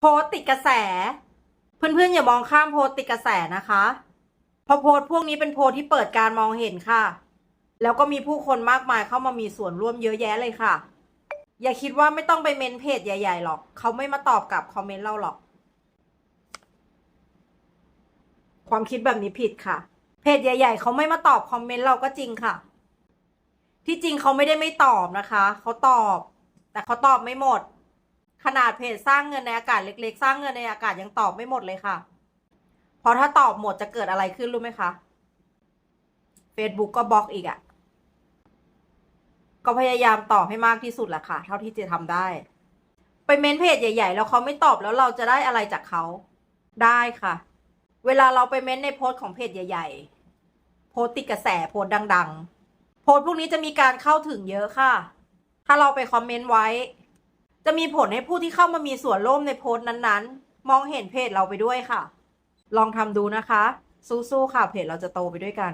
โพสติดกระแส เพื่อนๆอย่ามองข้ามโพสติดกระแสนะคะเพราะโพสพวกนี้เป็นโพสที่เปิดการมองเห็นค่ะ แล้วก็มีผู้คนมากมายเข้ามามีส่วนร่วมเยอะแยะเลยค่ะ อย่าคิดว่าไม่ต้องไปเมนเพจใหญ่ ๆ หรอก เขาไม่มาตอบกลับคอมเมนต์เราหรอก ความคิดแบบนี้ผิดค่ะ เพจใหญ่ ๆ เขาไม่มาตอบคอมเมนต์เราก็จริงค่ะ ที่จริงเขาไม่ได้ไม่ตอบนะคะ เขาตอบ แต่เขาตอบไม่หมด ขนาดเพจสร้างเงินในอากาศเล็ก ๆ สร้างเงินในอากาศยังตอบไม่หมดเลยค่ะ เพราะถ้าตอบหมดจะเกิดอะไรขึ้นรู้ไหมคะ Facebook ก็บล็อกอีกอะ่ะ ก็พยายามตอบให้มากที่สุดแหละค่ะ เท่าที่จะทำได้ ไปเมนเพจใหญ่ ๆ แล้วเขาไม่ตอบแล้วเราจะได้อะไรจากเขาได้ค่ะ เวลาเราไปเม้นในโพสต์ของเพจใหญ่ ๆ โพสต์ติดกระแสโพสต์ดัง ๆ โพสต์พวกนี้จะมีการเข้าถึงเยอะค่ะ ถ้าเราไปคอมเมนต์ไว้ จะมีผลให้ผู้ที่เข้ามามีส่วนร่วมในโพสต์นั้นๆ มองเห็นเพจเราไปด้วยค่ะ ลองทำดูนะคะ สู้ๆค่ะเพจเราจะโตไปด้วยกัน